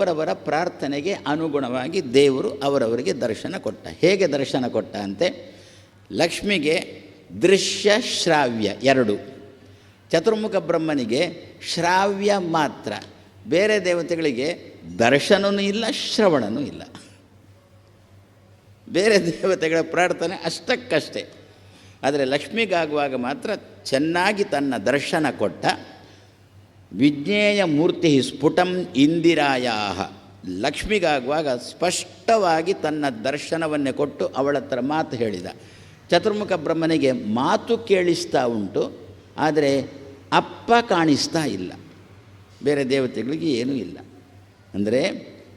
ಅವರವರ ಪ್ರಾರ್ಥನೆಗೆ ಅನುಗುಣವಾಗಿ ದೇವರು ಅವರವರಿಗೆ ದರ್ಶನ ಕೊಟ್ಟ. ಹೇಗೆ ದರ್ಶನ ಕೊಟ್ಟ ಅಂತೆ? ಲಕ್ಷ್ಮಿಗೆ ದೃಶ್ಯ ಶ್ರಾವ್ಯ ಎರಡು. ಚತುರ್ಮುಖ ಬ್ರಹ್ಮನಿಗೆ ಶ್ರಾವ್ಯ ಮಾತ್ರ. ಬೇರೆ ದೇವತೆಗಳಿಗೆ ದರ್ಶನವೂ ಇಲ್ಲ, ಶ್ರವಣನೂ ಇಲ್ಲ. ಬೇರೆ ದೇವತೆಗಳ ಪ್ರಾರ್ಥನೆ ಅಷ್ಟಕ್ಕಷ್ಟೇ. ಆದರೆ ಲಕ್ಷ್ಮಿಗಾಗುವಾಗ ಮಾತ್ರ ಚೆನ್ನಾಗಿ ತನ್ನ ದರ್ಶನ ಕೊಟ್ಟ. ವಿಜ್ಞೇಯ ಮೂರ್ತಿ ಸ್ಫುಟಂ ಇಂದಿರಾಯ ಲಕ್ಷ್ಮಿಗಾಗುವಾಗ ಸ್ಪಷ್ಟವಾಗಿ ತನ್ನ ದರ್ಶನವನ್ನೇ ಕೊಟ್ಟು ಅವಳ ಹತ್ರ ಮಾತು ಹೇಳಿದ. ಚತುರ್ಮುಖ ಬ್ರಹ್ಮನಿಗೆ ಮಾತು ಕೇಳಿಸ್ತಾ ಉಂಟು, ಆದರೆ ಅಪ್ಪ ಕಾಣಿಸ್ತಾ ಇಲ್ಲ. ಬೇರೆ ದೇವತೆಗಳಿಗೆ ಏನೂ ಇಲ್ಲ. ಅಂದರೆ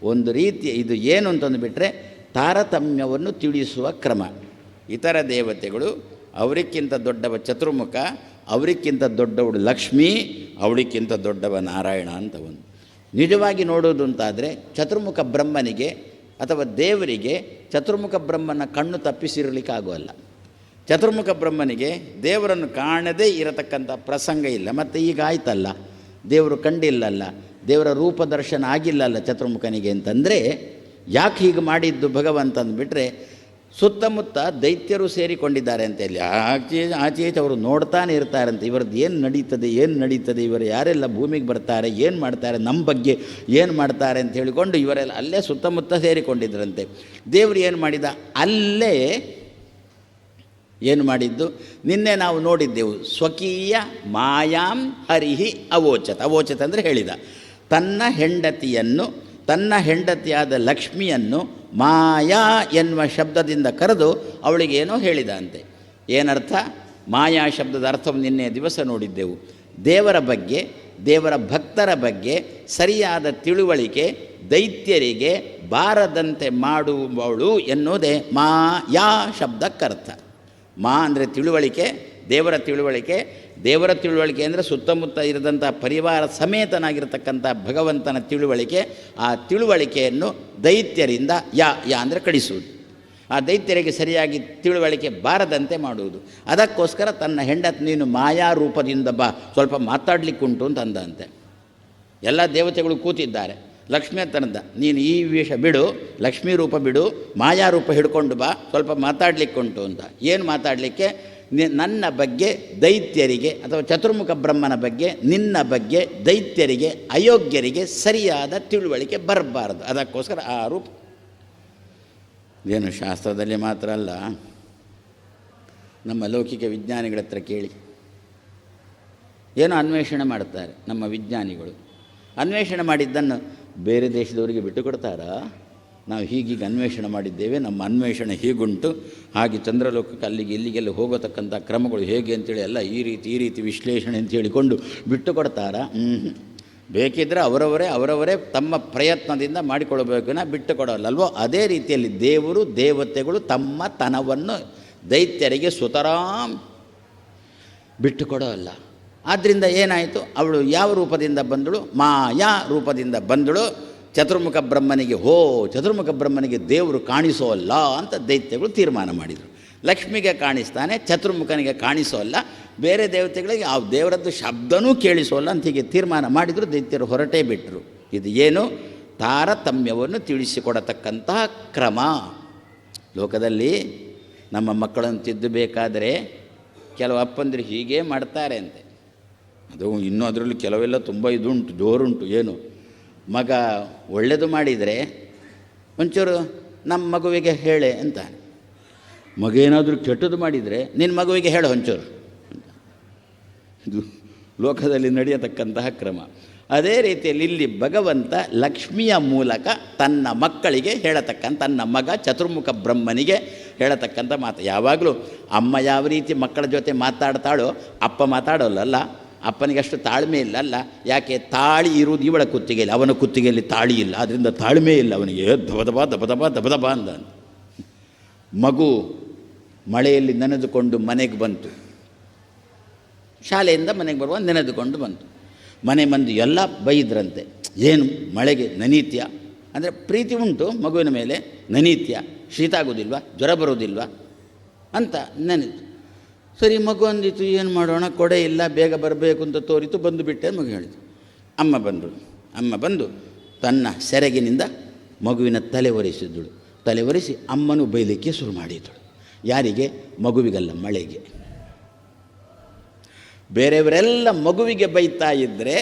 ಒಂದು ರೀತಿಯ ಇದು ಏನು ಅಂತಂದುಬಿಟ್ರೆ ತಾರತಮ್ಯವನ್ನು ತಿಳಿಸುವ ಕ್ರಮ. ಇತರ ದೇವತೆಗಳು ಅವರಿಕ್ಕಿಂತ ದೊಡ್ಡವ ಚತುರ್ಮುಖ ಅವರಿಕ್ಕಿಂತ ದೊಡ್ಡವಳು ಲಕ್ಷ್ಮೀ ಅವಳಿಕ್ಕಿಂತ ದೊಡ್ಡವ ನಾರಾಯಣ ಅಂತ ಒಂದು ನಿಜವಾಗಿ ನೋಡೋದು ಅಂತಾದರೆ ಚತುರ್ಮುಖ ಬ್ರಹ್ಮನಿಗೆ ಅಥವಾ ದೇವರಿಗೆ ಚತುರ್ಮುಖ ಬ್ರಹ್ಮನ ಕಣ್ಣು ತಪ್ಪಿಸಿರಲಿಕ್ಕಾಗೋಲ್ಲ. ಚತುರ್ಮುಖ ಬ್ರಹ್ಮನಿಗೆ ದೇವರನ್ನು ಕಾಣದೇ ಇರತಕ್ಕಂಥ ಪ್ರಸಂಗ ಇಲ್ಲ. ಮತ್ತು ಈಗ ಆಯ್ತಲ್ಲ, ದೇವರು ಕಂಡಿಲ್ಲಲ್ಲ, ದೇವರ ರೂಪ ದರ್ಶನ ಆಗಿಲ್ಲಲ್ಲ ಚತುರ್ಮುಖನಿಗೆ ಅಂತಂದರೆ ಯಾಕೆ ಹೀಗೆ ಮಾಡಿದ್ದು ಭಗವಂತ ಅಂದ್ಬಿಟ್ರೆ ಸುತ್ತಮುತ್ತ ದೈತ್ಯರು ಸೇರಿಕೊಂಡಿದ್ದಾರೆ ಅಂತ ಇಲ್ಲಿ ಆಚೆ ಆಚೆ ಈಚೆ ಅವರು ನೋಡ್ತಾನೆ ಇರ್ತಾರಂತೆ ಇವರದ್ದು ಏನು ನಡೀತದೆ ಏನು ನಡೀತದೆ, ಇವರು ಯಾರೆಲ್ಲ ಭೂಮಿಗೆ ಬರ್ತಾರೆ, ಏನು ಮಾಡ್ತಾರೆ ನಮ್ಮ ಬಗ್ಗೆ ಏನು ಮಾಡ್ತಾರೆ ಅಂತ ಹೇಳಿಕೊಂಡು ಇವರೆಲ್ಲ ಅಲ್ಲೇ ಸುತ್ತಮುತ್ತ ಸೇರಿಕೊಂಡಿದ್ರಂತೆ. ದೇವರು ಏನು ಮಾಡಿದ? ಅಲ್ಲೇ ಏನು ಮಾಡಿದ್ದು? ನಿನ್ನೆ ನಾವು ನೋಡಿದ್ದೆವು, ಸ್ವಕೀಯ ಮಾಯಾಂ ಹರಿಹಿ ಅವೋಚತ. ಅವೋಚತ ಅಂದರೆ ಹೇಳಿದ. ತನ್ನ ಹೆಂಡತಿಯನ್ನು ತನ್ನ ಹೆಂಡತಿಯಾದ ಲಕ್ಷ್ಮಿಯನ್ನು ಮಾಯಾ ಎನ್ನುವ ಶಬ್ದದಿಂದ ಕರೆದು ಅವಳಿಗೆ ಏನೋ ಹೇಳಿದ ಅಂತೆ ಏನರ್ಥ? ಮಾಯಾ ಶಬ್ದದ ಅರ್ಥವನ್ನು ನಿನ್ನೆ ದಿವಸ ನೋಡಿದ್ದೆವು. ದೇವರ ಬಗ್ಗೆ, ದೇವರ ಭಕ್ತರ ಬಗ್ಗೆ ಸರಿಯಾದ ತಿಳುವಳಿಕೆ, ದೈತ್ಯರಿಗೆ ಬಾರದಂತೆ ಮಾಡುವವಳು ಎನ್ನುವುದೇ ಮಾಯಾ ಶಬ್ದಕ್ಕರ್ಥ. ಮಾ ಅಂದರೆ ತಿಳುವಳಿಕೆ, ದೇವರ ತಿಳುವಳಿಕೆ ದೇವರ ತಿಳುವಳಿಕೆ ಅಂದರೆ ಸುತ್ತಮುತ್ತ ಇರದಂಥ ಪರಿವಾರ ಸಮೇತನಾಗಿರ್ತಕ್ಕಂಥ ಭಗವಂತನ ತಿಳುವಳಿಕೆ, ಆ ತಿಳುವಳಿಕೆಯನ್ನು ದೈತ್ಯರಿಂದ ಯಾ ಯಾ ಅಂದರೆ ಕಳಿಸುವುದು. ಆ ದೈತ್ಯರಿಗೆ ಸರಿಯಾಗಿ ತಿಳುವಳಿಕೆ ಬಾರದಂತೆ ಮಾಡುವುದು. ಅದಕ್ಕೋಸ್ಕರ ತನ್ನ ಹೆಂಡತಿ ನೀನು ಮಾಯಾ ರೂಪದಿಂದ ಬಾ, ಸ್ವಲ್ಪ ಮಾತಾಡಲಿಕ್ಕುಂಟು ಅಂತ ಅಂದಂತೆ. ಎಲ್ಲ ದೇವತೆಗಳು ಕೂತಿದ್ದಾರೆ. ಲಕ್ಷ್ಮಿ ಅಂತನದ ನೀನು ಈ ವೇಷ ಬಿಡು, ಲಕ್ಷ್ಮೀ ರೂಪ ಬಿಡು, ಮಾಯಾ ರೂಪ ಹಿಡ್ಕೊಂಡು ಬಾ, ಸ್ವಲ್ಪ ಮಾತಾಡಲಿಕ್ಕುಂಟು ಅಂತ. ಏನು ಮಾತಾಡಲಿಕ್ಕೆ? ನನ್ನ ಬಗ್ಗೆ ದೈತ್ಯರಿಗೆ ಅಥವಾ ಚತುರ್ಮುಖ ಬ್ರಹ್ಮನ ಬಗ್ಗೆ ನಿನ್ನ ಬಗ್ಗೆ ದೈತ್ಯರಿಗೆ, ಅಯೋಗ್ಯರಿಗೆ ಸರಿಯಾದ ತಿಳುವಳಿಕೆ ಬರಬಾರದು. ಅದಕ್ಕೋಸ್ಕರ ಆ ರೂಪ. ಏನು ಶಾಸ್ತ್ರದಲ್ಲಿ ಮಾತ್ರ ಅಲ್ಲ. ನಮ್ಮ ಲೌಕಿಕ ವಿಜ್ಞಾನಿಗಳ ಹತ್ರ ಕೇಳಿ. ಏನು ಅನ್ವೇಷಣೆ ಮಾಡ್ತಾರೆ ನಮ್ಮ ವಿಜ್ಞಾನಿಗಳು. ಅನ್ವೇಷಣೆ ಮಾಡಿದ್ದನ್ನು ಬೇರೆ ದೇಶದವರಿಗೆ ಬಿಟ್ಟು ಕೊಡ್ತಾರಾ ನಾವು ಹೀಗೀಗೆ ಅನ್ವೇಷಣೆ ಮಾಡಿದ್ದೇವೆ. ನಮ್ಮ ಅನ್ವೇಷಣೆ ಹೀಗುಂಟು. ಹಾಗೆ ಚಂದ್ರಲೋಕಕ್ಕೆ ಅಲ್ಲಿಗೆ ಇಲ್ಲಿಗೆಲ್ಲ ಹೋಗತಕ್ಕಂಥ ಕ್ರಮಗಳು ಹೇಗೆ ಅಂತೇಳಿ ಎಲ್ಲ ಈ ರೀತಿ ಈ ರೀತಿ ವಿಶ್ಲೇಷಣೆ ಅಂತ ಹೇಳಿಕೊಂಡು ಬಿಟ್ಟು ಕೊಡ್ತಾರಾ? ಬೇಕಿದ್ದರೆ ಅವರವರೇ ಅವರವರೇ ತಮ್ಮ ಪ್ರಯತ್ನದಿಂದ ಮಾಡಿಕೊಳ್ಬೇಕನ್ನ ಬಿಟ್ಟು ಕೊಡೋಲ್ಲಲ್ವೋ? ಅದೇ ರೀತಿಯಲ್ಲಿ ದೇವರು, ದೇವತೆಗಳು ತಮ್ಮ ತನವನ್ನು ದೈತ್ಯರಿಗೆ ಸುತರಾಮ್ ಬಿಟ್ಟು ಕೊಡೋಲ್ಲ. ಆದ್ದರಿಂದ ಏನಾಯಿತು? ಅವಳು ಯಾವ ರೂಪದಿಂದ ಬಂದಳು? ಮಾಯಾ ರೂಪದಿಂದ ಬಂದಳು. ಚತುರ್ಮುಖ ಬ್ರಹ್ಮನಿಗೆ ಹೋ, ಚತುರ್ಮುಖ ಬ್ರಹ್ಮನಿಗೆ ದೇವರು ಕಾಣಿಸೋಲ್ಲ ಅಂತ ದೈತ್ಯಗಳು ತೀರ್ಮಾನ ಮಾಡಿದರು. ಲಕ್ಷ್ಮಿಗೆ ಕಾಣಿಸ್ತಾನೆ, ಚತುರ್ಮುಖನಿಗೆ ಕಾಣಿಸೋಲ್ಲ, ಬೇರೆ ದೇವತೆಗಳಿಗೆ ಆ ದೇವರದ್ದು ಶಬ್ದನೂ ಕೇಳಿಸೋಲ್ಲ ಅಂತ ಹೀಗೆ ತೀರ್ಮಾನ ಮಾಡಿದರು, ದೈತ್ಯರು ಹೊರಟೇ ಬಿಟ್ಟರು ಇದು ಏನು? ತಾರತಮ್ಯವನ್ನು ತಿಳಿಸಿಕೊಡತಕ್ಕಂತಹ ಕ್ರಮ. ಲೋಕದಲ್ಲಿ ನಮ್ಮ ಮಕ್ಕಳನ್ನು ತಿದ್ದಬೇಕಾದರೆ ಕೆಲವು ಅಪ್ಪಂದ್ರೆ ಹೀಗೇ ಮಾಡ್ತಾರೆ ಅಂತೆ. ಅದು ಇನ್ನೂ ಅದರಲ್ಲಿ ಕೆಲವೆಲ್ಲ ತುಂಬ ಇದುಂಟು, ಜೋರುಂಟು, ಏನು? ಮಗ ಒಳ್ಳೆಯದು ಮಾಡಿದರೆ ಒಂಚೂರು ನಮ್ಮ ಮಗುವಿಗೆ ಹೇಳೆ ಅಂತ. ಮಗ ಏನಾದರೂ ಕೆಟ್ಟದ್ದು ಮಾಡಿದರೆ ನಿನ್ನ ಮಗುವಿಗೆ ಹೇಳು ಒಂಚೂರು ಇದು ಲೋಕದಲ್ಲಿ ನಡೆಯತಕ್ಕಂತಹ ಕ್ರಮ. ಅದೇ ರೀತಿಯಲ್ಲಿ ಇಲ್ಲಿ ಭಗವಂತ ಲಕ್ಷ್ಮಿಯ ಮೂಲಕ ತನ್ನ ಮಕ್ಕಳಿಗೆ ಹೇಳತಕ್ಕಂಥ, ತನ್ನ ಮಗ ಚತುರ್ಮುಖ ಬ್ರಹ್ಮನಿಗೆ ಹೇಳತಕ್ಕಂಥ ಮಾತು. ಯಾವಾಗಲೂ ಅಮ್ಮ ಯಾವ ರೀತಿ ಮಕ್ಕಳ ಜೊತೆ ಮಾತಾಡ್ತಾಳೋ, ಅಪ್ಪ ಮಾತಾಡೋಲ್ಲಲ್ಲ ಅಪ್ಪನಿಗೆ ಅಷ್ಟು ತಾಳ್ಮೆ ಇಲ್ಲ, ಅಲ್ಲ. ಯಾಕೆ? ತಾಳಿ ಇರುವುದು ಇವಳ ಕುತ್ತಿಗೆಯಲ್ಲಿ, ಅವನ ಕುತ್ತಿಗೆಯಲ್ಲಿ ತಾಳಿ ಇಲ್ಲ. ಅದರಿಂದ ತಾಳ್ಮೆ ಇಲ್ಲ ಅವನಿಗೆ. ದಬದಬ ದಬದಬ ದಬದಬ ಅಂದ ಮಗು ಮಳೆಯಲ್ಲಿ ನೆನೆದುಕೊಂಡು ಮನೆಗೆ ಬಂತು. ಶಾಲೆಯಿಂದ ಮನೆಗೆ ಬರುವ ನೆನೆದುಕೊಂಡು ಬಂತು. ಮನೆ ಮಂದಿ ಎಲ್ಲ ಬೈದ್ರಂತೆ. ಏನು? ಮಳೆಗೆ ನನೀತ್ಯ. ಅಂದರೆ ಪ್ರೀತಿ ಉಂಟು ಮಗುವಿನ ಮೇಲೆ. ನನೀತ್ಯ. ಶೀತ ಆಗೋದಿಲ್ವಾ? ಜ್ವರ ಬರೋದಿಲ್ವಾ? ಅಂತ ನೆನೆದು. ಸರಿ, ಮಗು ಅಂದಿತ್ತು ಏನು ಮಾಡೋಣ? ಕೊಡೆ ಇಲ್ಲ, ಬೇಗ ಬರಬೇಕು ಅಂತ ತೋರಿತು, ಬಂದು ಬಿಟ್ಟೆ ಮಗು ಹೇಳಿತು. ಅಮ್ಮ ಬಂದರು. ಅಮ್ಮ ಬಂದು ತನ್ನ ಸೆರಗಿನಿಂದ ಮಗುವಿನ ತಲೆ ಒರೆಸಿದ್ದಳು. ತಲೆ ಒರೆಸಿ ಅಮ್ಮನು ಬೈಲಿಕ್ಕೆ ಶುರು ಮಾಡಿದಳು. ಯಾರಿಗೆ? ಮಗುವಿಗಲ್ಲ, ಮಳೆಗೆ. ಬೇರೆಯವರೆಲ್ಲ ಮಗುವಿಗೆ ಬೈತಾ ಇದ್ದರೆ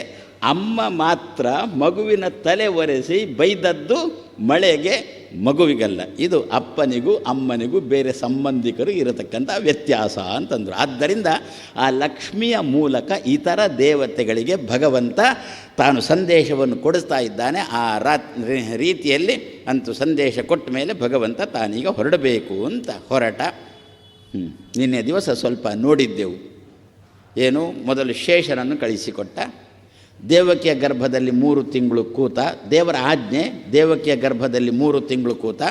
ಅಮ್ಮ ಮಾತ್ರ ಮಗುವಿನ ತಲೆ ಒರೆಸಿ ಬೈದದ್ದು ಮಳೆಗೆ ಮಗುವಿಗಲ್ಲ. ಇದು ಅಪ್ಪನಿಗೂ ಅಮ್ಮನಿಗೂ ಬೇರೆ ಸಂಬಂಧಿಕರು ಇರತಕ್ಕಂಥ ವ್ಯತ್ಯಾಸ ಅಂತಂದರು. ಆದ್ದರಿಂದ ಆ ಲಕ್ಷ್ಮಿಯ ಮೂಲಕ ಇತರ ದೇವತೆಗಳಿಗೆ ಭಗವಂತ ತಾನು ಸಂದೇಶವನ್ನು ಕೊಡಿಸ್ತಾ ಇದ್ದಾನೆ. ಆ ರಾತ್ ರೀತಿಯಲ್ಲಿ ಅಂತೂ ಸಂದೇಶ ಕೊಟ್ಟ ಮೇಲೆ ಭಗವಂತ ತಾನೀಗ ಹೊರಡಬೇಕು ಅಂತ ಹೊರಟ. ನಿನ್ನೆ ದಿವಸ ಸ್ವಲ್ಪ ನೋಡಿದ್ದೆವು. ಏನು? ಮೊದಲು ಶೇಷನನ್ನು ಕಳಿಸಿಕೊಟ್ಟ. ದೇವಕಿಯ ಗರ್ಭದಲ್ಲಿ ಮೂರು ತಿಂಗಳು ಕೂತ, ದೇವರ ಆಜ್ಞೆ, ದೇವಕಿಯ ಗರ್ಭದಲ್ಲಿ ಮೂರು ತಿಂಗಳು ಕೂತ,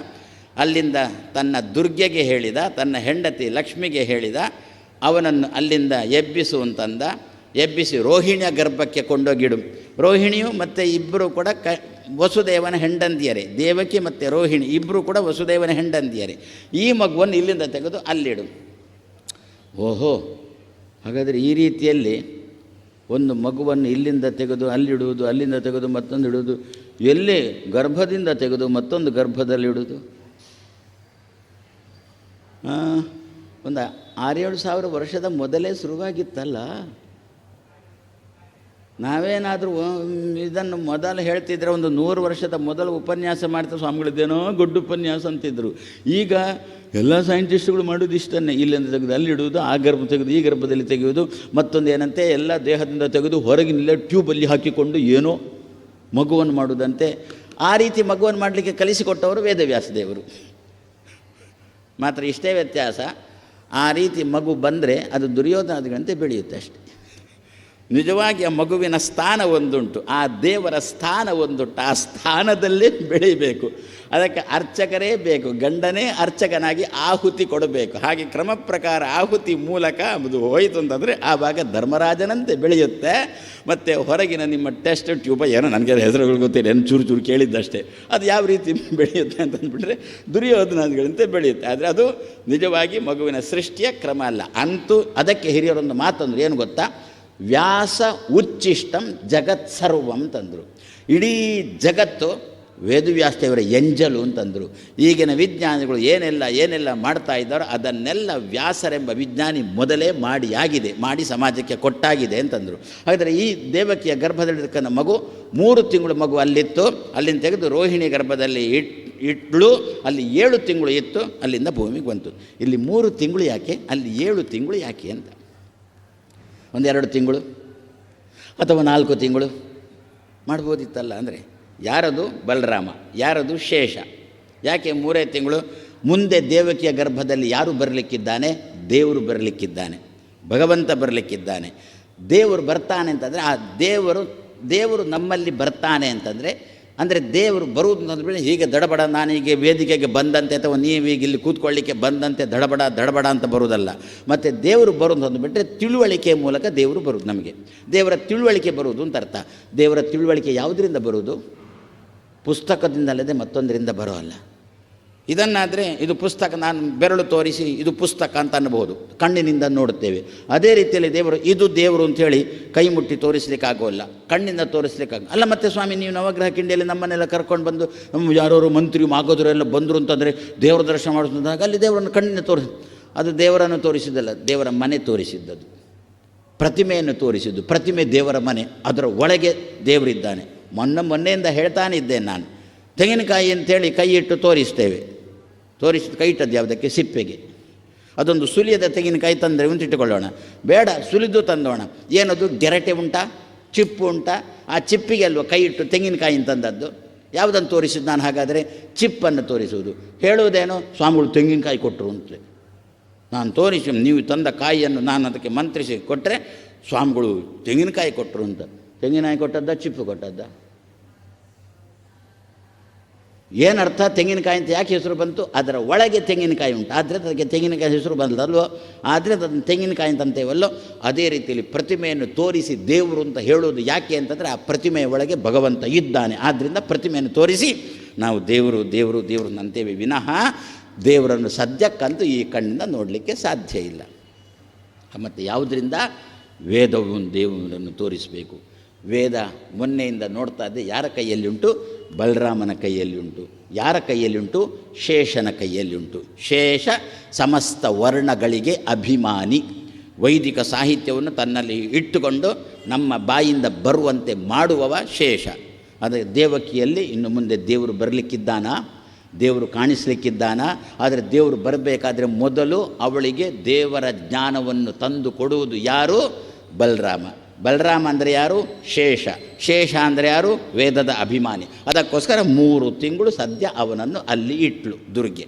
ಅಲ್ಲಿಂದ ತನ್ನ ದುರ್ಗೆಗೆ ಹೇಳಿದ, ತನ್ನ ಹೆಂಡತಿ ಲಕ್ಷ್ಮಿಗೆ ಹೇಳಿದ, ಅವನನ್ನು ಅಲ್ಲಿಂದ ಎಬ್ಬಿಸು ಅಂತಂದ, ಎಬ್ಬಿಸಿ ರೋಹಿಣಿಯ ಗರ್ಭಕ್ಕೆ ಕೊಂಡೋಗಿಡು. ರೋಹಿಣಿಯು ಮತ್ತು ಇಬ್ಬರು ಕೂಡ ಕ, ವಸುದೇವನ ಹೆಂಡಂದಿಯರೇ ದೇವಕಿ ಮತ್ತು ರೋಹಿಣಿ ಇಬ್ಬರು ಕೂಡ ವಸುದೇವನ ಹೆಂಡಂದಿಯರೇ ಈ ಮಗುವನ್ನು ಇಲ್ಲಿಂದ ತೆಗೆದು ಅಲ್ಲಿಡು. ಓಹೋ, ಹಾಗಾದರೆ ಈ ರೀತಿಯಲ್ಲಿ ಒಂದು ಮಗುವನ್ನು ಇಲ್ಲಿಂದ ತೆಗೆದು, ಅಲ್ಲಿಡುವುದು, ಅಲ್ಲಿಂದ ತೆಗೆದು, ಮತ್ತೊಂದು ಇಡುವುದು, ಎಲ್ಲಿ ಗರ್ಭದಿಂದ ತೆಗೆದು, ಮತ್ತೊಂದು ಗರ್ಭದಲ್ಲಿಡುವುದು ಒಂದು ಆರೇಳು ಸಾವಿರ ವರ್ಷದ ಮೊದಲೇ ಶುರುವಾಗಿತ್ತಲ್ಲ. ನಾವೇನಾದರೂ ಇದನ್ನು ಮೊದಲು ಹೇಳ್ತಿದ್ರೆ ಒಂದು ನೂರು ವರ್ಷದ ಮೊದಲು ಉಪನ್ಯಾಸ ಮಾಡ್ತಾ ಸ್ವಾಮಿಗಳಿದ್ದೇನೋ ಗುಡ್ಡ ಉಪನ್ಯಾಸ ಅಂತಿದ್ರು. ಈಗ ಎಲ್ಲ ಸೈಂಟಿಸ್ಟ್ಗಳು ಮಾಡೋದು ಇಷ್ಟನ್ನೇ. ಇಲ್ಲಿಂದ ತೆಗೆದು ಅಲ್ಲಿ ಇಡುವುದು, ಆ ಗರ್ಭ ತೆಗೆದು, ಈ ಗರ್ಭದಲ್ಲಿ ತೆಗೆಯುವುದು, ಮತ್ತೊಂದು ಏನಂತೆ, ಎಲ್ಲ ದೇಹದಿಂದ ತೆಗೆದು ಹೊರಗಿನಿಲ್ಲ ಟ್ಯೂಬಲ್ಲಿ ಹಾಕಿಕೊಂಡು ಏನೋ ಮಗುವನ್ನು ಮಾಡುವುದಂತೆ ಆ ರೀತಿ ಮಗುವನ್ನು ಮಾಡಲಿಕ್ಕೆ ಕಲಿಸಿಕೊಟ್ಟವರು ವೇದವ್ಯಾಸ ದೇವರು. ಮಾತ್ರ ಇಷ್ಟೇ ವ್ಯತ್ಯಾಸ. ಆ ರೀತಿ ಮಗು ಬಂದರೆ ಅದು ದುರ್ಯೋಧನದಂತೆ ಬೆಳೆಯುತ್ತೆ ಅಷ್ಟೆ. ನಿಜವಾಗಿ ಆ ಮಗುವಿನ ಸ್ಥಾನ ಒಂದುಂಟು, ಆ ದೇವರ ಸ್ಥಾನ ಒಂದುಂಟು, ಆ ಸ್ಥಾನದಲ್ಲೇ ಬೆಳೀಬೇಕು ಅದಕ್ಕೆ ಅರ್ಚಕರೇ ಬೇಕು, ಗಂಡನೇ ಅರ್ಚಕನಾಗಿ ಆಹುತಿ ಕೊಡಬೇಕು. ಹಾಗೆ ಕ್ರಮ ಪ್ರಕಾರ ಆಹುತಿ ಮೂಲಕ ಅದು ಹೋಯಿತು ಅಂತಂದರೆ ಭಾಗ ಧರ್ಮರಾಜನಂತೆ ಬೆಳೆಯುತ್ತೆ. ಮತ್ತು ಹೊರಗಿನ ನಿಮ್ಮ ಟೆಸ್ಟ್ ಟ್ಯೂಬ ಏನೋ ನನಗೆ ಹೆಸರುಗಳು ಗೊತ್ತಿಲ್ಲ, ಏನು ಚೂರು ಚೂರು ಕೇಳಿದ್ದಷ್ಟೇ. ಅದು ಯಾವ ರೀತಿ ಬೆಳೆಯುತ್ತೆ ಅಂತಂದ್ಬಿಟ್ರೆ ದುರ್ಯೋಧನಗಳಂತೆ ಬೆಳೆಯುತ್ತೆ. ಆದರೆ ಅದು ನಿಜವಾಗಿ ಮಗುವಿನ ಸೃಷ್ಟಿಯ ಕ್ರಮ ಅಲ್ಲ. ಅಂತೂ ಅದಕ್ಕೆ ಹಿರಿಯರೊಂದು ಮಾತಂದ್ರೆ ಏನು ಗೊತ್ತಾ? ವ್ಯಾಸ ಉಚ್ಚಿಷ್ಟಂ ಜಗತ್ ಸರ್ವಂ ತಂದರು. ಇಡೀ ಜಗತ್ತು ವೇದವ್ಯಾಸದೇವರ ಎಂಜಲು ಅಂತಂದರು ಈಗಿನ ವಿಜ್ಞಾನಿಗಳು ಏನೆಲ್ಲ ಏನೆಲ್ಲ ಮಾಡ್ತಾ ಇದ್ದಾರೋ ಅದನ್ನೆಲ್ಲ ವ್ಯಾಸರೆಂಬ ವಿಜ್ಞಾನಿ ಮೊದಲೇ ಮಾಡಿ ಆಗಿದೆ, ಮಾಡಿ ಸಮಾಜಕ್ಕೆ ಕೊಟ್ಟಾಗಿದೆ ಅಂತಂದರು. ಹಾಗಾದರೆ ಈ ದೇವಕಿಯ ಗರ್ಭದಲ್ಲಿರ್ತಕ್ಕಂಥ ಮಗು ಮೂರು ತಿಂಗಳು ಮಗು ಅಲ್ಲಿತ್ತು, ಅಲ್ಲಿಂದ ತೆಗೆದು ರೋಹಿಣಿ ಗರ್ಭದಲ್ಲಿ ಇಟ್, ಇಟ್ಲು, ಅಲ್ಲಿ ಏಳು ತಿಂಗಳು ಇತ್ತು, ಅಲ್ಲಿಂದ ಭೂಮಿಗೆ ಬಂತು. ಇಲ್ಲಿ ಮೂರು ತಿಂಗಳು ಯಾಕೆ, ಅಲ್ಲಿ ಏಳು ತಿಂಗಳು ಯಾಕೆ ಅಂತ. ಒಂದೆರಡು ತಿಂಗಳು ಅಥವಾ ನಾಲ್ಕು ತಿಂಗಳು ಮಾಡ್ಬೋದಿತ್ತಲ್ಲ ಅಂದರೆ ಯಾರದು ಬಲರಾಮ, ಯಾರದು ಶೇಷ? ಯಾಕೆ ಮೂರೇ ತಿಂಗಳು? ಮುಂದೆ ದೇವಕಿಯ ಗರ್ಭದಲ್ಲಿ ಯಾರು ಬರಲಿಕ್ಕಿದ್ದಾನೆ? ದೇವರು ಬರಲಿಕ್ಕಿದ್ದಾನೆ, ಭಗವಂತ ಬರಲಿಕ್ಕಿದ್ದಾನೆ. ದೇವರು ಬರ್ತಾನೆ ಅಂತಂದರೆ ಆ ದೇವರು ದೇವರು ನಮ್ಮಲ್ಲಿ ಬರ್ತಾನೆ ಅಂತಂದರೆ ಅಂದರೆ ದೇವರು ಬರುವುದು ಅಂತಂದ್ರೆ ಹೀಗೆ ದಡಬಡ ನಾನೀಗ ವೇದಿಕೆಗೆ ಬಂದಂತೆ ಅಥವಾ ನೀವೀಗ ಇಲ್ಲಿ ಕೂತ್ಕೊಳ್ಳಿಕ್ಕೆ ಬಂದಂತೆ ದಡಬಡ ದಡಬಡ ಅಂತ ಬರುವುದಲ್ಲ. ಮತ್ತು ದೇವರು ಬರೋದು ಅಂದ್ಬಿಟ್ರೆ ತಿಳುವಳಿಕೆ ಮೂಲಕ ದೇವರು ಬರುವುದು ನಮಗೆ. ದೇವರ ತಿಳುವಳಿಕೆ ಬರುವುದು ಅಂತ ಅರ್ಥ. ದೇವರ ತಿಳುವಳಿಕೆ ಯಾವುದರಿಂದ ಬರುವುದು? ಪುಸ್ತಕದಿಂದಲ್ಲದೆ ಮತ್ತೊಂದರಿಂದ ಬರೋಲ್ಲ ಇದನ್ನಾದರೆ ಇದು ಪುಸ್ತಕ ನಾನು ಬೆರಳು ತೋರಿಸಿ ಇದು ಪುಸ್ತಕ ಅಂತ ಅನ್ಬೋದು ಕಣ್ಣಿನಿಂದ ನೋಡುತ್ತೇವೆ. ಅದೇ ರೀತಿಯಲ್ಲಿ ದೇವರು, ಇದು ದೇವರು ಅಂಥೇಳಿ ಕೈ ಮುಟ್ಟಿ ತೋರಿಸ್ಲಿಕ್ಕೆ ಆಗೋಲ್ಲ. ಕಣ್ಣಿಂದ ತೋರಿಸ್ಲಿಕ್ಕಾಗ ಅಲ್ಲ ಮತ್ತೆ ಸ್ವಾಮಿ, ನೀವು ನವಗ್ರಹ ಕಿಂಡಿಯಲ್ಲಿ ನಮ್ಮನ್ನೆಲ್ಲ ಕರ್ಕೊಂಡು ಬಂದು ನಮ್ಮ ಯಾರೋ ಮಂತ್ರಿ ಮಾಗೋದ್ರೆಲ್ಲ ಬಂದರು ಅಂತಂದರೆ ದೇವರ ದರ್ಶನ ಮಾಡಿಸಿದಾಗ ಅಲ್ಲಿ ದೇವರನ್ನು ಕಣ್ಣಿನ ತೋರಿಸಿ, ಅದು ದೇವರನ್ನು ತೋರಿಸಿದ್ದಲ್ಲ, ದೇವರ ಮನೆ ತೋರಿಸಿದ್ದದು ಪ್ರತಿಮೆಯನ್ನು ತೋರಿಸಿದ್ದು, ಪ್ರತಿಮೆ ದೇವರ ಮನೆ, ಅದರ ಒಳಗೆ ದೇವರಿದ್ದಾನೆ. ಮೊನ್ನೆ ಮೊನ್ನೆಯಿಂದ ಹೇಳ್ತಾನೆ ಇದ್ದೇನೆ ನಾನು. ತೆಂಗಿನಕಾಯಿ ಅಂತೇಳಿ ಕೈ ಇಟ್ಟು ತೋರಿಸ್ತೇವೆ. ತೋರಿಸಿದ ಕೈ ಇಟ್ಟದ್ದು ಯಾವುದಕ್ಕೆ ಸಿಪ್ಪೆಗೆ. ಅದೊಂದು ಸುಲಿಯದ ತೆಂಗಿನಕಾಯಿ ತಂದರೆ ಅಂತ ಇಟ್ಟುಕೊಳ್ಳೋಣ. ಬೇಡ, ಸುಲಿದು ತಂದೋಣ. ಏನದು? ಗೆರಟೆ ಉಂಟಾ? ಚಿಪ್ಪು ಉಂಟಾ? ಆ ಚಿಪ್ಪಿಗೆ ಅಲ್ವ ಕೈ ಇಟ್ಟು ತೆಂಗಿನಕಾಯಿನ ತಂದದ್ದು? ಯಾವುದನ್ನು ತೋರಿಸಿದ್ದು ನಾನು ಹಾಗಾದರೆ? ಚಿಪ್ಪನ್ನು ತೋರಿಸುವುದು. ಹೇಳುವುದೇನು? ಸ್ವಾಮಿಗಳು ತೆಂಗಿನಕಾಯಿ ಕೊಟ್ಟರು ಅಂತ ನಾನು ತೋರಿಸಿ, ನೀವು ತಂದ ಕಾಯಿಯನ್ನು ನಾನು ಅದಕ್ಕೆ ಮಂತ್ರಿಸಿ ಕೊಟ್ಟರೆ ಸ್ವಾಮಿಗಳು ತೆಂಗಿನಕಾಯಿ ಕೊಟ್ಟರು ಅಂತ. ತೆಂಗಿನಕಾಯಿ ಕೊಟ್ಟದ್ದ, ಚಿಪ್ಪು ಕೊಟ್ಟದ್ದ? ಏನರ್ಥ? ತೆಂಗಿನಕಾಯಿ ಅಂತ ಯಾಕೆ ಹೆಸರು ಬಂತು? ಅದರ ಒಳಗೆ ತೆಂಗಿನಕಾಯಿ ಉಂಟು. ಆದರೆ ಅದಕ್ಕೆ ತೆಂಗಿನಕಾಯಿ ಹೆಸರು ಬಂದಲ್ವೋ? ಆದರೆ ಅದನ್ನು ತೆಂಗಿನಕಾಯಿ ಅಂತಂತೇವಲ್ಲೋ? ಅದೇ ರೀತಿಯಲ್ಲಿ ಪ್ರತಿಮೆಯನ್ನು ತೋರಿಸಿ ದೇವರು ಅಂತ ಹೇಳೋದು ಯಾಕೆ ಅಂತಂದರೆ ಆ ಪ್ರತಿಮೆಯ ಒಳಗೆ ಭಗವಂತ ಇದ್ದಾನೆ. ಆದ್ದರಿಂದ ಪ್ರತಿಮೆಯನ್ನು ತೋರಿಸಿ ನಾವು ದೇವರು ದೇವರು ದೇವರು ಅಂತೇವೆ ವಿನಃ ದೇವರನ್ನು ಸದ್ಯಕ್ಕಂತೂ ಈ ಕಣ್ಣಿಂದ ನೋಡಲಿಕ್ಕೆ ಸಾಧ್ಯ ಇಲ್ಲ. ಮತ್ತು ಯಾವುದರಿಂದ? ವೇದವನ್ನು ದೇವರನ್ನು ತೋರಿಸಬೇಕು. ವೇದ ಮೊನ್ನೆಯಿಂದ ನೋಡ್ತಾ ಇದ್ದೆ, ಯಾರ ಕೈಯಲ್ಲಿ ಉಂಟು ಬಲರಾಮನ ಕೈಯಲ್ಲಿ ಉಂಟು ಯಾರ ಕೈಯಲ್ಲಿ ಉಂಟು ಶೇಷನ ಕೈಯಲ್ಲಿ ಉಂಟು ಶೇಷ ಸಮಸ್ತ ವರ್ಣಗಳಿಗೆ ಅಭಿಮಾನಿ. ವೈದಿಕ ಸಾಹಿತ್ಯವನ್ನು ತನ್ನಲ್ಲಿ ಇಟ್ಟುಕೊಂಡು ನಮ್ಮ ಬಾಯಿಂದ ಬರುವಂತೆ ಮಾಡುವವ ಶೇಷ. ಆದರೆ ದೇವಕಿಯಲ್ಲಿ ಇನ್ನು ಮುಂದೆ ದೇವರು ಬರಲಿಕ್ಕಿದ್ದಾನ? ದೇವರು ಕಾಣಿಸ್ಲಿಕ್ಕಿದ್ದಾನ? ಆದರೆ ದೇವರು ಬರಬೇಕಾದ್ರೆ ಮೊದಲು ಅವಳಿಗೆ ದೇವರ ಜ್ಞಾನವನ್ನು ತಂದು ಕೊಡುವುದು ಯಾರು? ಬಲರಾಮ. ಬಲರಾಮ ಅಂದರೆ ಯಾರು? ಶೇಷ. ಶೇಷ ಅಂದರೆ ಯಾರು? ವೇದದ ಅಭಿಮಾನಿ. ಅದಕ್ಕೋಸ್ಕರ ಮೂರು ತಿಂಗಳು ಸದ್ಯ ಅವನನ್ನು ಅಲ್ಲಿ ಇಟ್ಲು ದುರ್ಗೆ.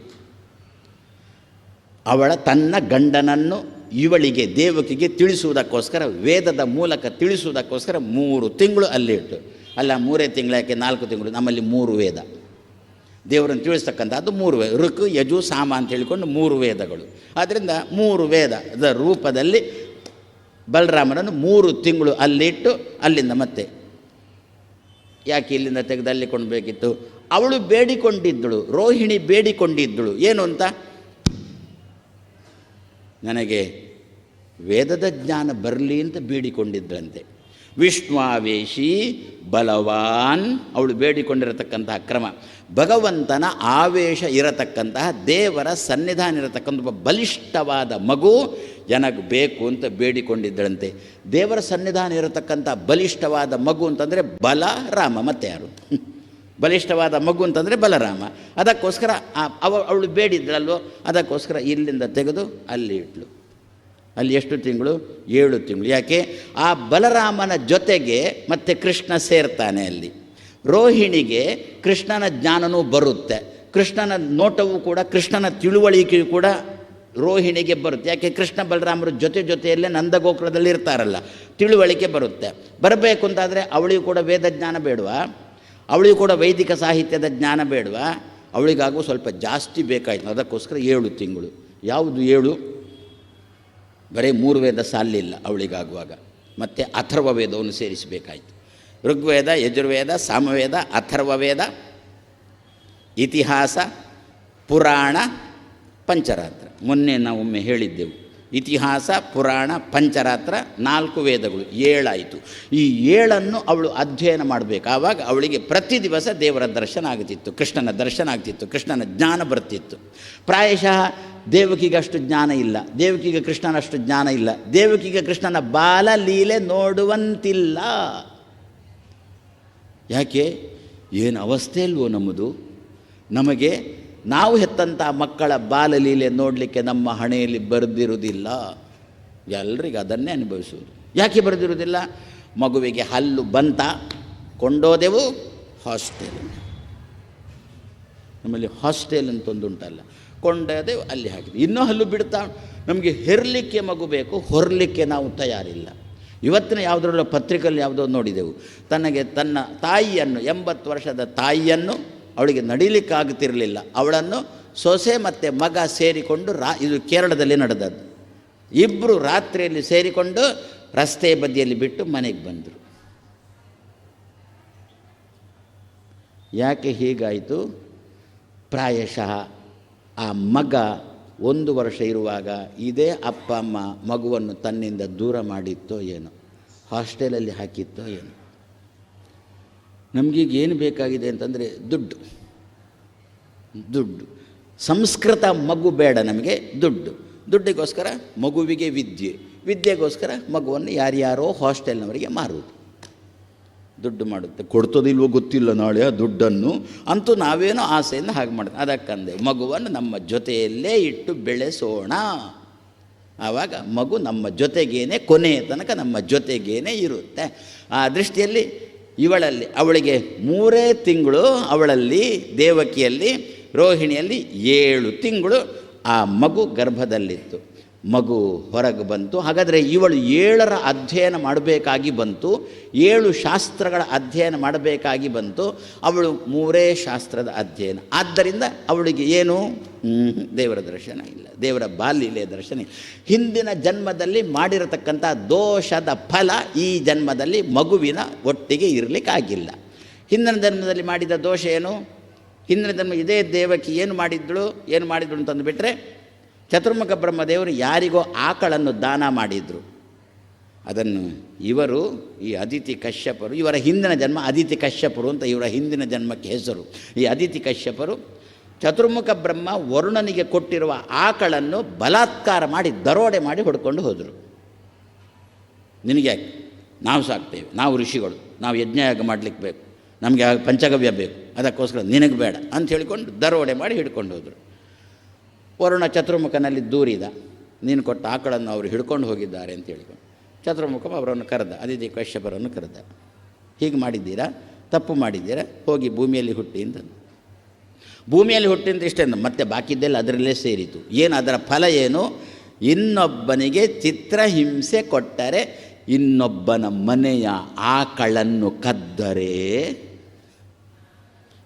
ಅವಳ ತನ್ನ ಗಂಡನನ್ನು ಇವಳಿಗೆ, ದೇವಕಿಗೆ ತಿಳಿಸುವುದಕ್ಕೋಸ್ಕರ, ವೇದದ ಮೂಲಕ ತಿಳಿಸುವುದಕ್ಕೋಸ್ಕರ ಮೂರು ತಿಂಗಳು ಅಲ್ಲಿ ಇಟ್ಟು ಅಲ್ಲ, ಮೂರೇ ತಿಂಗಳು ಯಾಕೆ? ನಾಲ್ಕು ತಿಂಗಳು. ನಮ್ಮಲ್ಲಿ ಮೂರು ವೇದ. ದೇವರನ್ನು ತಿಳಿಸ್ತಕ್ಕಂಥದ್ದು ಮೂರು ವೇದ. ಋಕ್, ಯಜು, ಸಾಮ ಅಂತ ಹೇಳಿಕೊಂಡು ಮೂರು ವೇದಗಳು. ಆದ್ದರಿಂದ ಮೂರು ವೇದದ ರೂಪದಲ್ಲಿ ಬಲರಾಮನನ್ನು ಮೂರು ತಿಂಗಳು ಅಲ್ಲಿಟ್ಟು ಅಲ್ಲಿಂದ ಮತ್ತೆ ಯಾಕೆ ಇಲ್ಲಿಂದ ತೆಗೆದು ಅಲ್ಲಿ ಕೊಂಡ್ಬೇಕಿತ್ತು? ಅವಳು ಬೇಡಿಕೊಂಡಿದ್ದಳು, ರೋಹಿಣಿ ಬೇಡಿಕೊಂಡಿದ್ದಳು. ಏನು ಅಂತ? ನನಗೆ ವೇದದ ಜ್ಞಾನ ಬರಲಿ ಅಂತ ಬೇಡಿಕೊಂಡಿದ್ದಳಂತೆ ವಿಷ್ಣುವೇಶಿ ಬಲವಾನ್, ಅವಳು ಬೇಡಿಕೊಂಡಿರತಕ್ಕಂತಹ ಕ್ರಮ. ಭಗವಂತನ ಆವೇಶ ಇರತಕ್ಕಂತಹ ದೇವರ ಸನ್ನಿಧಾನ ಇರತಕ್ಕಂಥ ಒಬ್ಬ ಬಲಿಷ್ಠವಾದ ಮಗು ಜನಕ್ಕೆ ಬೇಕು ಅಂತ ಬೇಡಿಕೊಂಡಿದ್ದಳಂತೆ. ದೇವರ ಸನ್ನಿಧಾನ ಇರತಕ್ಕಂಥ ಬಲಿಷ್ಠವಾದ ಮಗು ಅಂತಂದರೆ ಬಲರಾಮ ಮತ್ತೆ ಯಾರು? ಬಲಿಷ್ಠವಾದ ಮಗು ಅಂತಂದರೆ ಬಲರಾಮ. ಅದಕ್ಕೋಸ್ಕರ ಅವ ಅವಳು ಬೇಡಿದ್ದಳಲ್ವೋ ಅದಕ್ಕೋಸ್ಕರ ಇಲ್ಲಿಂದ ತೆಗೆದು ಅಲ್ಲಿ ಇಟ್ಲು. ಅಲ್ಲಿ ಎಷ್ಟು ತಿಂಗಳು? ಏಳು ತಿಂಗಳು. ಯಾಕೆ? ಆ ಬಲರಾಮನ ಜೊತೆಗೆ ಮತ್ತೆ ಕೃಷ್ಣ ಸೇರ್ತಾನೆ ಅಲ್ಲಿ. ರೋಹಿಣಿಗೆ ಕೃಷ್ಣನ ಜ್ಞಾನನೂ ಬರುತ್ತೆ. ಕೃಷ್ಣನ ನೋಟವೂ ಕೂಡ, ಕೃಷ್ಣನ ತಿಳುವಳಿಕೆಯೂ ಕೂಡ ರೋಹಿಣಿಗೆ ಬರುತ್ತೆ. ಯಾಕೆ? ಕೃಷ್ಣ ಬಲರಾಮರ ಜೊತೆ ಜೊತೆಯಲ್ಲೇ ನಂದಗೋಕುಲದಲ್ಲಿ ಇರ್ತಾರಲ್ಲ, ತಿಳುವಳಿಕೆ ಬರುತ್ತೆ. ಬರಬೇಕು ಅಂತಾದರೆ ಅವಳಿಗೂ ಕೂಡ ವೇದ ಜ್ಞಾನ ಬೇಡವಾ? ಅವಳಿಗೂ ಕೂಡ ವೈದಿಕ ಸಾಹಿತ್ಯದ ಜ್ಞಾನ ಬೇಡವಾ? ಅವಳಿಗಾಗೂ ಸ್ವಲ್ಪ ಜಾಸ್ತಿ ಬೇಕಾಯಿತು. ಅದಕ್ಕೋಸ್ಕರ ಏಳು ತಿಂಗಳು. ಯಾವುದು ಏಳು? ಬರೀ ಮೂರು ವೇದ ಸಾಲಿಲ್ಲ ಅವಳಿಗಾಗುವಾಗ. ಮತ್ತು ಅಥರ್ವ ವೇದವನ್ನು ಸೇರಿಸಬೇಕಾಯಿತು. ಋಗ್ವೇದ, ಯಜುರ್ವೇದ, ಸಾಮವೇದ, ಅಥರ್ವವೇದ, ಇತಿಹಾಸ, ಪುರಾಣ, ಪಂಚರಾತ್ರ. ಮೊನ್ನೆ ನಾವು ಹೇಳಿದ್ದೆವು. ಇತಿಹಾಸ, ಪುರಾಣ, ಪಂಚರಾತ್ರ ನಾಲ್ಕು ವೇದಗಳು, ಏಳಾಯಿತು. ಈ ಏಳನ್ನು ಅವಳು ಅಧ್ಯಯನ ಮಾಡಬೇಕು. ಆವಾಗ ಅವಳಿಗೆ ಪ್ರತಿ ದಿವಸ ದೇವರ ದರ್ಶನ ಆಗ್ತಿತ್ತು, ಕೃಷ್ಣನ ದರ್ಶನ ಆಗ್ತಿತ್ತು, ಕೃಷ್ಣನ ಜ್ಞಾನ ಬರ್ತಿತ್ತು. ಪ್ರಾಯಶಃ ದೇವಕಿಗೆ ಅಷ್ಟು ಜ್ಞಾನ ಇಲ್ಲ, ದೇವಕಿಗೆ ಕೃಷ್ಣನಷ್ಟು ಜ್ಞಾನ ಇಲ್ಲ, ದೇವಕಿಗೆ ಕೃಷ್ಣನ ಬಾಲ ಲೀಲೆ ನೋಡುವಂತಿಲ್ಲ. ಯಾಕೆ? ಏನು ಅವಸ್ಥೆ ಇಲ್ವೋ ನಮ್ಮದು? ನಮಗೆ ನಾವು ಹೆತ್ತಂಥ ಮಕ್ಕಳ ಬಾಲಲೀಲೆ ನೋಡಲಿಕ್ಕೆ ನಮ್ಮ ಹಣೆಯಲ್ಲಿ ಬರೆದಿರುವುದಿಲ್ಲ. ಎಲ್ರಿಗೂ ಅದನ್ನೇ ಅನುಭವಿಸುವುದು. ಯಾಕೆ ಬರೆದಿರುವುದಿಲ್ಲ? ಮಗುವಿಗೆ ಹಲ್ಲು ಬಂತ, ಕೊಂಡೋದೆವು, ಹಾಸ್ಟೆಲ್. ನಮ್ಮಲ್ಲಿ ಹಾಸ್ಟೆಲ್ ಅಂತ ಒಂದು ಉಂಟಲ್ಲ. ಕೊಂಡೋದೆವು, ಅಲ್ಲಿ ಹಾಕಿದ್ವಿ. ಇನ್ನೂ ಹಲ್ಲು ಬಿಡ್ತಾ ನಮಗೆ ಹೆರಲಿಕ್ಕೆ ಮಗು ಬೇಕು, ಹೊರಲಿಕ್ಕೆ ನಾವು ತಯಾರಿಲ್ಲ. ಇವತ್ತಿನ ಯಾವುದರಲ್ಲೂ ಪತ್ರಿಕೆಯಲ್ಲಿ ಯಾವುದೋ ನೋಡಿದೆವು. ತನಗೆ ತನ್ನ ತಾಯಿಯನ್ನು, ಎಂಬತ್ತು ವರ್ಷದ ತಾಯಿಯನ್ನು ಅವಳಿಗೆ ನಡೀಲಿಕ್ಕಾಗುತ್ತಿರಲಿಲ್ಲ. ಅವಳನ್ನು ಸೊಸೆ ಮತ್ತು ಮಗ ಸೇರಿಕೊಂಡು ರಾ, ಇದು ಕೇರಳದಲ್ಲಿ ನಡೆದದ್ದು. ಇಬ್ಬರು ರಾತ್ರಿಯಲ್ಲಿ ಸೇರಿಕೊಂಡು ರಸ್ತೆ ಬದಿಯಲ್ಲಿ ಬಿಟ್ಟು ಮನೆಗೆ ಬಂದರು. ಯಾಕೆ ಹೀಗಾಯಿತು? ಪ್ರಾಯಶಃ ಆ ಮಗ ಒಂದು ವರ್ಷ ಇರುವಾಗ ಇದೇ ಅಪ್ಪ, ಅಮ್ಮ ಮಗುವನ್ನು ತನ್ನಿಂದ ದೂರ ಮಾಡಿತ್ತೋ ಏನೋ, ಹಾಸ್ಟೆಲಲ್ಲಿ ಹಾಕಿತ್ತೋ ಏನೋ. ನಮಗೀಗ ಏನು ಬೇಕಾಗಿದೆ ಅಂತಂದರೆ ದುಡ್ಡು. ದುಡ್ಡು. ಸಂಸ್ಕೃತ ಮಗು ಬೇಡ ನಮಗೆ, ದುಡ್ಡು. ದುಡ್ಡಿಗೋಸ್ಕರ ಮಗುವಿಗೆ ವಿದ್ಯೆ. ವಿದ್ಯೆಗೋಸ್ಕರ ಮಗುವನ್ನು ಯಾರ್ಯಾರೋ ಹಾಸ್ಟೆಲ್ನವರಿಗೆ ಮಾರುವುದು. ದುಡ್ಡು ಮಾಡುತ್ತೆ. ಕೊಡ್ತದಿಲ್ವೋ ಗೊತ್ತಿಲ್ಲ ನಾಳೆ ಆ ದುಡ್ಡನ್ನು. ಅಂತೂ ನಾವೇನೋ ಆಸೆಯಿಂದ ಹಾಗೆ ಮಾಡುತ್ತೆ ಅದಕ್ಕಂದೆ ಮಗುವನ್ನು ನಮ್ಮ ಜೊತೆಯಲ್ಲೇ ಇಟ್ಟು ಬೆಳೆಸೋಣ. ಆವಾಗ ಮಗು ನಮ್ಮ ಜೊತೆಗೇನೆ, ಕೊನೆಯ ತನಕ ನಮ್ಮ ಜೊತೆಗೇನೆ ಇರುತ್ತೆ. ಆ ದೃಷ್ಟಿಯಲ್ಲಿ ಇವಳಲ್ಲಿ, ಅವಳಿಗೆ ಮೂರೇ ತಿಂಗಳು, ಅವಳಲ್ಲಿ, ದೇವಕಿಯಲ್ಲಿ, ರೋಹಿಣಿಯಲ್ಲಿ ಏಳು ತಿಂಗಳು ಆ ಮಗು ಗರ್ಭದಲ್ಲಿತ್ತು. ಮಗು ಹೊರಗೆ ಬಂತು. ಹಾಗಾದರೆ ಇವಳು ಏಳರ ಅಧ್ಯಯನ ಮಾಡಬೇಕಾಗಿ ಬಂತು. ಏಳು ಶಾಸ್ತ್ರಗಳ ಅಧ್ಯಯನ ಮಾಡಬೇಕಾಗಿ ಬಂತು. ಅವಳು ಮೂರೇ ಶಾಸ್ತ್ರದ ಅಧ್ಯಯನ. ಆದ್ದರಿಂದ ಅವಳಿಗೆ ಏನು? ದೇವರ ದರ್ಶನ ಇಲ್ಲ. ದೇವರ ಬಾಲ್ಯ ದರ್ಶನ ಇಲ್ಲ. ಹಿಂದಿನ ಜನ್ಮದಲ್ಲಿ ಮಾಡಿರತಕ್ಕಂಥ ದೋಷದ ಫಲ ಈ ಜನ್ಮದಲ್ಲಿ ಮಗುವಿನ ಒಟ್ಟಿಗೆ ಇರಲಿಕ್ಕಾಗಿಲ್ಲ. ಹಿಂದಿನ ಜನ್ಮದಲ್ಲಿ ಮಾಡಿದ ದೋಷ ಏನು? ಹಿಂದಿನ ಜನ್ಮ ಇದೇ ದೇವಕಿ ಏನು ಮಾಡಿದ್ದಳು ಏನು ಮಾಡಿದಳು ಅಂತಂದುಬಿಟ್ರೆ ಚತುರ್ಮುಖ ಬ್ರಹ್ಮದೇವರು ಯಾರಿಗೋ ಆಕಳನ್ನು ದಾನ ಮಾಡಿದರು. ಅದನ್ನು ಇವರು, ಈ ಅದಿತಿ ಕಶ್ಯಪರು, ಇವರ ಹಿಂದಿನ ಜನ್ಮ ಅದಿತಿ ಕಶ್ಯಪರು ಅಂತ ಇವರ ಹಿಂದಿನ ಜನ್ಮಕ್ಕೆ ಹೆಸರು. ಈ ಅದಿತಿ ಕಶ್ಯಪರು ಚತುರ್ಮುಖ ಬ್ರಹ್ಮ ವರುಣನಿಗೆ ಕೊಟ್ಟಿರುವ ಆಕಳನ್ನು ಬಲಾತ್ಕಾರ ಮಾಡಿ ದರೋಡೆ ಮಾಡಿ ಹೊಡ್ಕೊಂಡು ಹೋದರು. ನಿನಗೆ ನಾವು ಸಾಕ್ತೇವೆ, ನಾವು ಋಷಿಗಳು, ನಾವು ಯಜ್ಞಯಾಗ ಮಾಡಲಿಕ್ಕೆ ಬೇಕು, ನಮಗೆ ಪಂಚಗವ್ಯ ಬೇಕು, ಅದಕ್ಕೋಸ್ಕರ ನಿನಗೆ ಬೇಡ ಅಂತ ಹೇಳಿಕೊಂಡು ದರೋಡೆ ಮಾಡಿ ಹಿಡ್ಕೊಂಡು ಹೋದರು. ವರುಣ ಚತುರ್ಮುಖನಲ್ಲಿ ದೂರಿದ. ನೀನು ಕೊಟ್ಟ ಆಕಳನ್ನು ಅವರು ಹಿಡ್ಕೊಂಡು ಹೋಗಿದ್ದಾರೆ ಅಂತ ಹೇಳಿಕೊಂಡು. ಚತುರ್ಮುಖ ಅವರನ್ನು ಕರೆದ. ಅದಿತಿ ಕಶ್ಯಪರನ್ನು ಕರೆದ. ಹೀಗೆ ಮಾಡಿದ್ದೀರಾ? ತಪ್ಪು ಮಾಡಿದ್ದೀರಾ? ಹೋಗಿ ಭೂಮಿಯಲ್ಲಿ ಹುಟ್ಟಿ ಅಂತ ಭೂಮಿಯಲ್ಲಿ ಹುಟ್ಟಿಂದ ಇಷ್ಟೇ ಮತ್ತೆ ಬಾಕಿದ್ದೆಲ್ಲ ಅದರಲ್ಲೇ ಸೇರಿತು. ಏನು ಅದರ ಫಲ ಏನು? ಇನ್ನೊಬ್ಬನಿಗೆ ಚಿತ್ರಹಿಂಸೆ ಕೊಟ್ಟರೆ ಇನ್ನೊಬ್ಬನ ಮನೆಯ ಆಕಳನ್ನು ಕದ್ದರೆ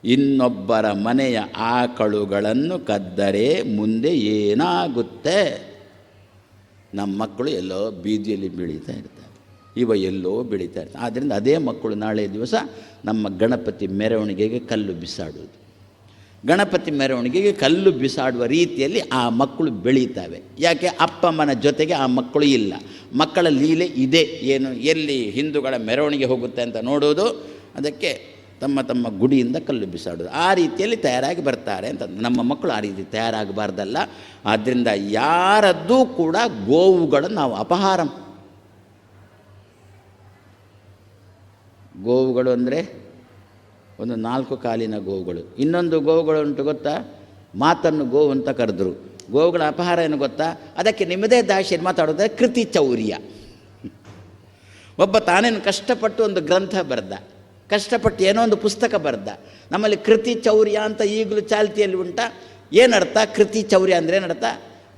ಇನ್ನೊಬ್ಬರ ಮನೆಯ ಆಕಳುಗಳನ್ನು ಕದ್ದರೆ ಮುಂದೆ ಏನಾಗುತ್ತೆ? ನಮ್ಮ ಮಕ್ಕಳು ಎಲ್ಲೋ ಬೀದಿಯಲ್ಲಿ ಬೆಳೀತಾ ಇರ್ತಾರೆ. ಇವ ಎಲ್ಲೋ ಬೆಳೀತಾ ಇರ್ತಾರೆ ಆದ್ದರಿಂದ ಅದೇ ಮಕ್ಕಳು ನಾಳೆ ದಿವಸ ನಮ್ಮ ಗಣಪತಿ ಮೆರವಣಿಗೆಗೆ ಕಲ್ಲು ಬಿಸಾಡುವುದು. ಗಣಪತಿ ಮೆರವಣಿಗೆಗೆ ಕಲ್ಲು ಬಿಸಾಡುವ ರೀತಿಯಲ್ಲಿ ಆ ಮಕ್ಕಳು ಬೆಳೀತವೆ. ಯಾಕೆ? ಅಪ್ಪಮ್ಮನ ಜೊತೆಗೆ ಆ ಮಕ್ಕಳು ಇಲ್ಲ. ಮಕ್ಕಳ ಲೀಲೆ ಇದೆ. ಏನು? ಎಲ್ಲಿ ಹಿಂದೂಗಳ ಮೆರವಣಿಗೆ ಹೋಗುತ್ತೆ ಅಂತ ನೋಡೋದು. ಅದಕ್ಕೆ ತಮ್ಮ ತಮ್ಮ ಗುಡಿಯಿಂದ ಕಲ್ಲು ಬಿಸಾಡೋದು. ಆ ರೀತಿಯಲ್ಲಿ ತಯಾರಾಗಿ ಬರ್ತಾರೆ ಅಂತ ನಮ್ಮ ಮಕ್ಕಳು ಆ ರೀತಿ ತಯಾರಾಗಬಾರ್ದಲ್ಲ. ಆದ್ದರಿಂದ ಯಾರದ್ದೂ ಕೂಡ ಗೋವುಗಳನ್ನು ನಾವು ಅಪಹಾರ ಗೋವುಗಳು ಅಂದರೆ ಒಂದು ನಾಲ್ಕು ಕಾಲಿನ ಗೋವುಗಳು. ಇನ್ನೊಂದು ಗೋವುಗಳು ಉಂಟು ಗೊತ್ತಾ? ಮಾತನ್ನು ಗೋವು ಅಂತ ಕರೆದ್ರು. ಗೋವುಗಳ ಅಪಹಾರ ಏನು ಗೊತ್ತಾ? ಅದಕ್ಕೆ ನಿಮ್ಮದೇ ದಾಶಿಯಲ್ಲಿ ಮಾತಾಡೋದ್ರೆ ಕೃತಿ ಚೌರ್ಯ. ಒಬ್ಬ ತಾನೇನು ಕಷ್ಟಪಟ್ಟು ಒಂದು ಗ್ರಂಥ ಬರೆದ. ಕಷ್ಟಪಟ್ಟು ಏನೋ ಒಂದು ಪುಸ್ತಕ ಬರೆದ. ನಮ್ಮಲ್ಲಿ ಕೃತಿ ಚೌರ್ಯ ಅಂತ ಈಗಲೂ ಚಾಲ್ತಿಯಲ್ಲಿ ಉಂಟ. ಏನರ್ಥ? ಕೃತಿ ಚೌರ್ಯ ಅಂದರೆ ಏನರ್ಥ?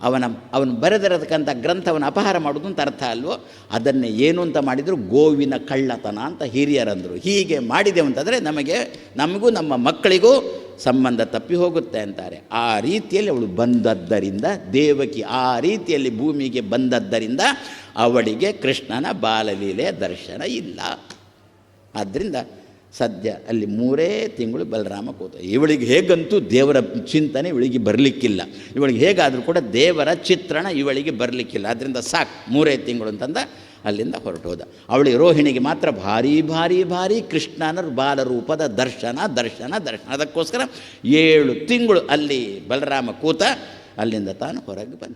ಅವನ, ಅವನು ಬರೆದಿರತಕ್ಕಂಥ ಗ್ರಂಥವನ್ನು ಅಪಹಾರ ಮಾಡೋದು ಅಂತ ಅರ್ಥ ಅಲ್ವೋ? ಅದನ್ನೇ ಏನು ಅಂತ ಮಾಡಿದರು? ಗೋವಿನ ಕಳ್ಳತನ ಅಂತ ಹಿರಿಯರಂದರು. ಹೀಗೆ ಮಾಡಿದೆವು ಅಂತಂದರೆ ನಮಗೆ, ನಮಗೂ ನಮ್ಮ ಮಕ್ಕಳಿಗೂ ಸಂಬಂಧ ತಪ್ಪಿ ಹೋಗುತ್ತೆ ಅಂತಾರೆ. ಆ ರೀತಿಯಲ್ಲಿ ಅವಳು ಬಂದದ್ದರಿಂದ, ದೇವಕಿ ಆ ರೀತಿಯಲ್ಲಿ ಭೂಮಿಗೆ ಬಂದದ್ದರಿಂದ ಅವಳಿಗೆ ಕೃಷ್ಣನ ಬಾಲಲೀಲೆಯ ದರ್ಶನ ಇಲ್ಲ. ಆದ್ದರಿಂದ ಸದ್ಯ ಅಲ್ಲಿ ಮೂರೇ ತಿಂಗಳು ಬಲರಾಮ ಕೂತ. ಇವಳಿಗೆ ಹೇಗಂತೂ ದೇವರ ಚಿಂತನೆ ಇವಳಿಗೆ ಬರಲಿಕ್ಕಿಲ್ಲ. ಇವಳಿಗೆ ಹೇಗಾದರೂ ಕೂಡ ದೇವರ ಚಿತ್ರಣ ಇವಳಿಗೆ ಬರಲಿಕ್ಕಿಲ್ಲ. ಅದರಿಂದ ಸಾಕು, ಮೂರೇ ತಿಂಗಳು ಅಂತಂದ ಅಲ್ಲಿಂದ ಹೊರಟೋದ. ಅವಳಿಗೆ ರೋಹಿಣಿಗೆ ಮಾತ್ರ ಭಾರಿ ಭಾರಿ ಭಾರಿ ಕೃಷ್ಣನ ಬಾಲರೂಪದ ದರ್ಶನ ದರ್ಶನ ದರ್ಶನ. ಅದಕ್ಕೋಸ್ಕರ ಏಳು ತಿಂಗಳು ಅಲ್ಲಿ ಬಲರಾಮ ಕೂತ ಅಲ್ಲಿಂದ ತಾನು ಹೊರಗೆ ಬಂದ.